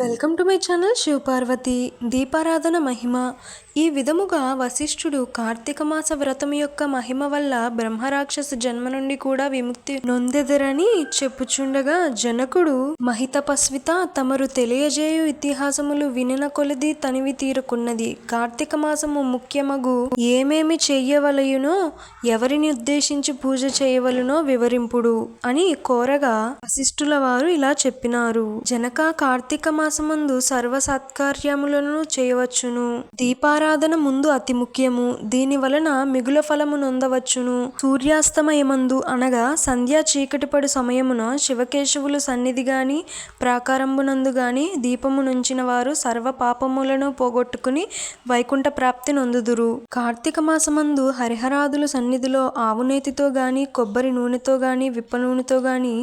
Welcome to my channel Shivaparvathi. దీపారాధన మహిమ. ఈ విధముగా వశిష్ఠుడు కార్తీక మాస వ్రతం యొక్క మహిమ వల్ల బ్రహ్మరాక్షస జన్మ నుండి కూడా విముక్తి నొందెదరని చెప్పుచుండగా జనకుడు మహితపస్విత తమరు తెలియజేయు ఇతిహాసములు వినిన కొలది తనివి తీరుకున్నది. కార్తీక మాసము ముఖ్యమగు ఏమేమి చెయ్యవలయునో ఎవరిని ఉద్దేశించి పూజ చేయవలనో వివరింపుడు అని కోరగా వశిష్ఠుల వారు ఇలా చెప్పినారు. జనక కార్తీక మాసమందు సర్వ సత్కార్యములను చేయవచ్చును. దీపా దీపారాధన ముందు అతి ముఖ్యము. దీని వలన మిగుల ఫలము నొందవచ్చును. సూర్యాస్తమయమందు అనగా సంధ్యా చీకటిపడు సమయమున శివకేశవులు సన్నిధి గాని ప్రాకారంబునందు గాని దీపము నుంచిన వారు సర్వ పాపములను పోగొట్టుకుని వైకుంఠ ప్రాప్తి నొందుదురు. కార్తీక మాసమందు హరిహరాదుల సన్నిధిలో ఆవునేతితో గాని కొబ్బరి నూనెతో గాని విప్ప నూనెతో గాని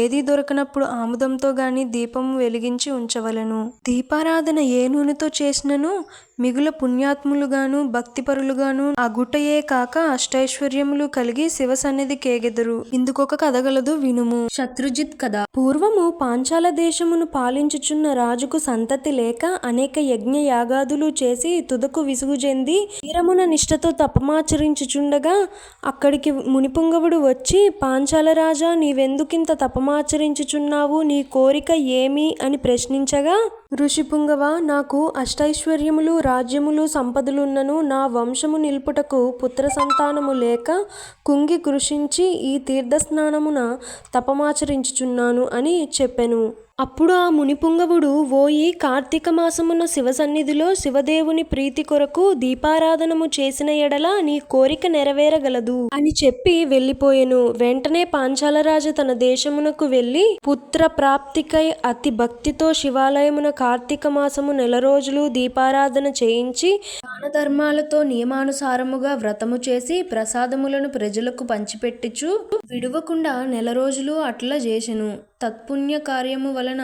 ఏదీ దొరకనప్పుడు ఆముదంతో గాని దీపము వెలిగించి ఉంచవలెను. దీపారాధన ఏ నూనెతో చేసినను? మిగుల పుణ్యాత్ములుగాను భక్తిపరులుగాను అగుటయే కాక అష్టైశ్వర్యములు కలిగి శివ సన్నిధి కేగెదరు. ఇందుకొక కథ గలదు వినుము. శత్రుజిత్ కథ. పూర్వము పాంచాల దేశమును పాలించుచున్న రాజుకు సంతతి లేక అనేక యజ్ఞ యాగాదులు చేసి తుదకు విసుగు చెంది తీరమున నిష్ఠతో తపమాచరించుచుండగా అక్కడికి మునిపుంగవుడు వచ్చి పాంచాల రాజా నీవెందుకింత తపమాచరించుచున్నావు? నీ కోరిక ఏమి? అని ప్రశ్నించగా ఋషిపుంగవ నాకు అష్టైశ్వర్యములు రాజ్యములు సంపదలున్నను నా వంశము నిల్పుటకు పుత్ర సంతానము లేక కుంగి కృషించి ఈ తీర్థస్నానమున తపమాచరించుచున్నాను అని చెప్పెను. అప్పుడు ఆ మునిపుంగవుడు ఓయి కార్తీక మాసమున శివ సన్నిధిలో శివదేవుని ప్రీతి కొరకు దీపారాధనము చేసిన ఎడల నీ కోరిక నెరవేరగలదు. అని చెప్పి వెళ్ళిపోయెను. వెంటనే పాంచాలరాజు తన దేశమునకు వెళ్ళి పుత్ర ప్రాప్తికై అతి భక్తితో శివాలయమున కార్తీక మాసము నెల రోజులు దీపారాధన చేయించి దాన ధర్మాలతో నియమానుసారముగా వ్రతము చేసి ప్రసాదములను ప్రజలకు పంచిపెట్టిచు విడువకుండా నెల రోజులు అట్లా చేసెను. తత్పుణ్య కార్యము వలన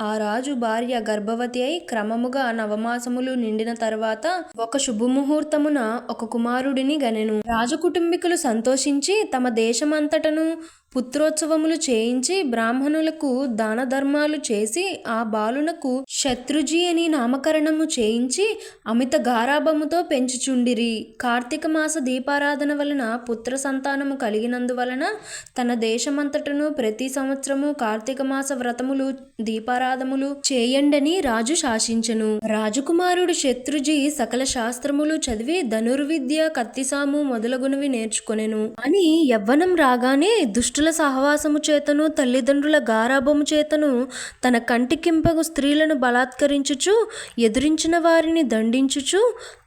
ఆ రాజు భార్య గర్భవతి అయి క్రమముగా నవమాసములు నిండిన తర్వాత ఒక శుభముహూర్తమున ఒక కుమారుడిని గనెను. రాజు కుటుంబీకులు సంతోషించి తమ దేశమంతటను పుత్రోత్సవములు చేయించి బ్రాహ్మణులకు దాన ధర్మాలు చేసి ఆ బాలునకు శత్రుజీ అని నామకరణము చేయించి అమిత గారాభముతో పెంచుచుండిరి. కార్తీక మాస దీపారాధన వలన పుత్ర సంతానము కలిగినందువలన తన దేశమంతటను ప్రతి సంవత్సరము కార్తీక మాస వ్రతములు దీపారాధములు చేయండని రాజు శాసించెను. రాజకుమారుడు శత్రుజీ సకల శాస్త్రములు చదివి ధనుర్విద్య కత్తిసాము మొదలగునవి నేర్చుకొనెను. అని యవ్వనం రాగానే దుష్టుల సహవాసము చేతను తల్లిదండ్రుల గారాభము చేతను తన కంటికింపగు స్త్రీలను బలాత్కరించుచు ఎదిరించిన వారిని దండించుచు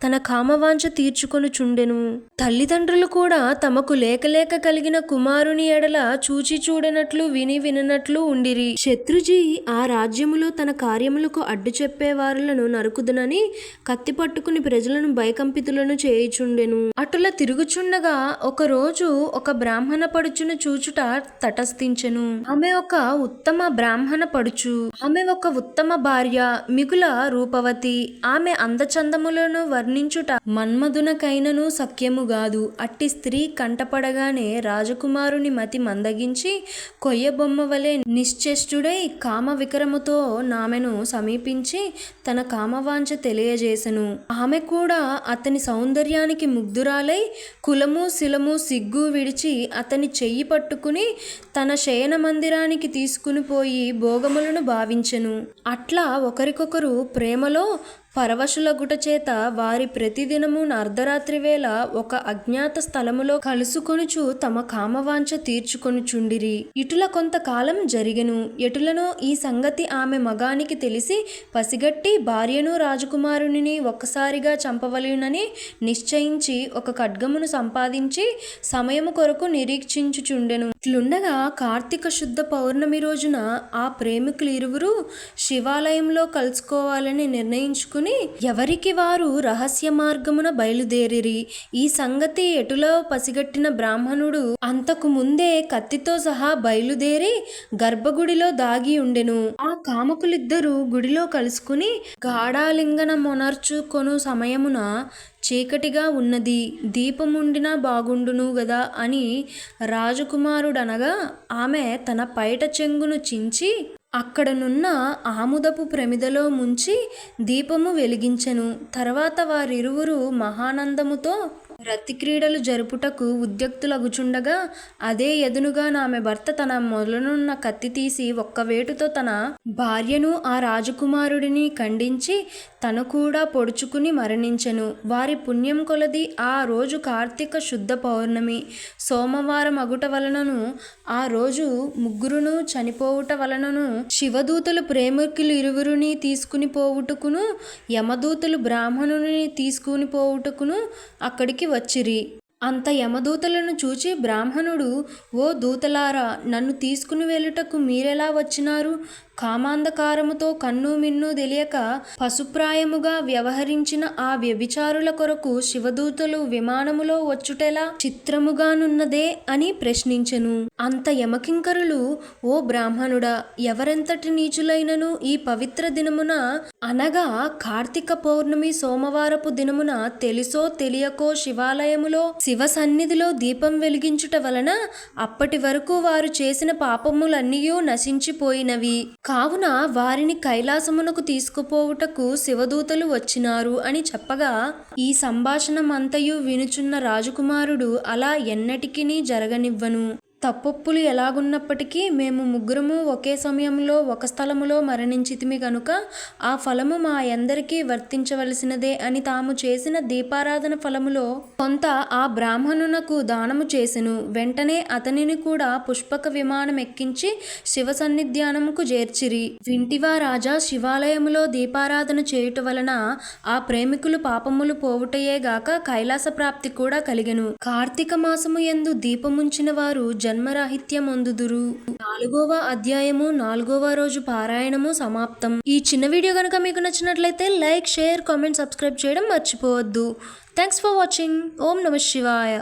తన కామవాంఛ తీర్చుకొనుచుండెను. తల్లిదండ్రులు కూడా తమకు లేకలేక కలిగిన కుమారుని ఎడల చూచి చూడనట్లు విని విననట్లు ఉండిరి. శత్రుజీ ఆ రాజ్యములో తన కార్యములకు అడ్డు చెప్పే వారులను నరుకుదునని కత్తి పట్టుకుని ప్రజలను భయకంపితులను చేయుచుండెను. అటుల తిరుగుచుండగా ఒక రోజు ఒక బ్రాహ్మణ పడుచును చూచుట తటస్థించెను. ఆమె ఒక ఉత్తమ బ్రాహ్మణ పడుచు. ఆమె ఒక ఉత్తమ భార్య మిగుల రూపవతి. ఆమె అందచందములను వర్ణించుట మన్మధునకైనను సఖ్యము గాదు. అట్టి స్త్రీ కంటపడగానే రాజకుమారుని మతి మందగించి కొయ్య బొమ్మ వలె నిశ్చేష్టుడై కామ వికరముతో నామెను సమీపించి తన కామవాంఛ తెలియజేసెను. ఆమె కూడా అతని సౌందర్యానికి ముగ్ధురాలై కులము శిలము సిగ్గు విడిచి అతని చెయ్యి పట్టుకుని తన శయన మందిరానికి తీసుకుని పోయి భోగములను భావించెను. అట్లా ఒకరికొకరు ప్రేమలో పరవశులగుట చేత వారి ప్రతిదినము అర్ధరాత్రి వేళ ఒక అజ్ఞాత స్థలములో కలుసుకొనుచు తమ కామవాంఛ తీర్చుకొనుచుండిరి. ఇటుల కొంతకాలం జరిగెను. ఎటులనో ఈ సంగతి ఆమె మగానికి తెలిసి పసిగట్టి భార్యను రాజకుమారుని ఒక్కసారిగా చంపవలెనని నిశ్చయించి ఒక ఖడ్గమును సంపాదించి సమయము కొరకు నిరీక్షించుచుండెను. ఇట్లుండగా కార్తీక శుద్ధ పౌర్ణమి రోజున ఆ ప్రేమికులు ఇరువురు శివాలయంలో కలుసుకోవాలని నిర్ణయించుకుని ఎవరికి వారు రహస్య మార్గమున బయలుదేరిరి? ఈ సంగతి ఎటులో పసిగట్టిన బ్రాహ్మణుడు అంతకు ముందే కత్తితో సహా బయలుదేరి గర్భగుడిలో దాగి ఉండెను. ఆ కామకులిద్దరూ గుడిలో కలుసుకుని గాఢాలింగన మొనర్చుకొను సమయమున చీకటిగా ఉన్నది. దీపముండినా బాగుండును గదా అని రాజకుమారుడనగా ఆమె తన పైట చెంగును చించి అక్కడనున్న ఆముదపు ప్రమిదలో ముంచి దీపము వెలిగించెను. తర్వాత వారిరువురు మహానందముతో రతిక్రీడలు జరుపుటకు ఉద్యుక్తులగుచుండగా అదే ఎదునుగా నామె భర్త తన మొదలునున్న కత్తి తీసి ఒక్క వేటుతో తన భార్యను ఆ రాజకుమారుడిని ఖండించి తను కూడా పొడుచుకుని మరణించెను. వారి పుణ్యం కొలది ఆ రోజు కార్తీక శుద్ధ పౌర్ణమి. సోమవారం అగుట వలనను ఆ రోజు ముగ్గురును చనిపోవుట వలనను శివదూతలు ప్రేమికులు ఇరువురిని తీసుకుని పోవుటకును యమదూతలు బ్రాహ్మణుని తీసుకుని పోవుటకును అక్కడికి వచ్చిరి. అంత యమదూతలను చూచి బ్రాహ్మణుడు ఓ దూతలారా నన్ను తీసుకుని వెళ్ళుటకు మీరెలా వచ్చినారు? కామాంధకారముతో కన్ను మిన్ను తెలియక పశుప్రాయముగా వ్యవహరించిన ఆ వ్యభిచారుల కొరకు శివదూతలు విమానములో వచ్చుటెలా చిత్రముగానున్నదే అని ప్రశ్నించెను. అంత యమకింకరులు ఓ బ్రాహ్మణుడా ఎవరెంతటి నీచులైనను ఈ పవిత్ర దినమున అనగా కార్తీక పౌర్ణమి సోమవారపు దినమున తెలుసో తెలియకో శివాలయములో శివ సన్నిధిలో దీపం వెలిగించుట వలన అప్పటి వరకు వారు చేసిన పాపములన్నీ నశించిపోయినవి. కావున వారిని కైలాసమునకు తీసుకుపోవుటకు శివదూతలు వచ్చినారు అని చెప్పగా ఈ సంభాషణమంతయు వినుచున్న రాజకుమారుడు అలా ఎన్నటికినీ జరగనివ్వను. తప్పొప్పులు ఎలాగున్నప్పటికీ మేము ముగ్గురము ఒకే సమయంలో ఒక స్థలములో మరణించితిమి గనుక ఆ ఫలము మా అందరికీ వర్తించవలసినదే అని తాము చేసిన దీపారాధన ఫలములో కొంత ఆ బ్రాహ్మణునకు దానము చేసెను. వెంటనే అతనిని కూడా పుష్పక విమానం ఎక్కించి శివ సన్నిధ్యానముకు చేర్చిరి. వింటివా రాజా శివాలయములో దీపారాధన చేయుట వలన ఆ ప్రేమికులు పాపములు పోవుటయే గాక కైలాస ప్రాప్తి కూడా కలిగెను. కార్తీక మాసము యందు దీపముంచిన వారు జన్మరాహిత్యమందుదురు. నాలుగవ అధ్యాయము నాలుగవ రోజు పారాయణము సమాప్తం. ఈ చిన్న వీడియో కనుక మీకు నచ్చినట్లయితే లైక్ షేర్ కామెంట్ సబ్స్క్రైబ్ చేయడం మర్చిపోవద్దు. Thanks for watching. ఓం నమ శివాయ.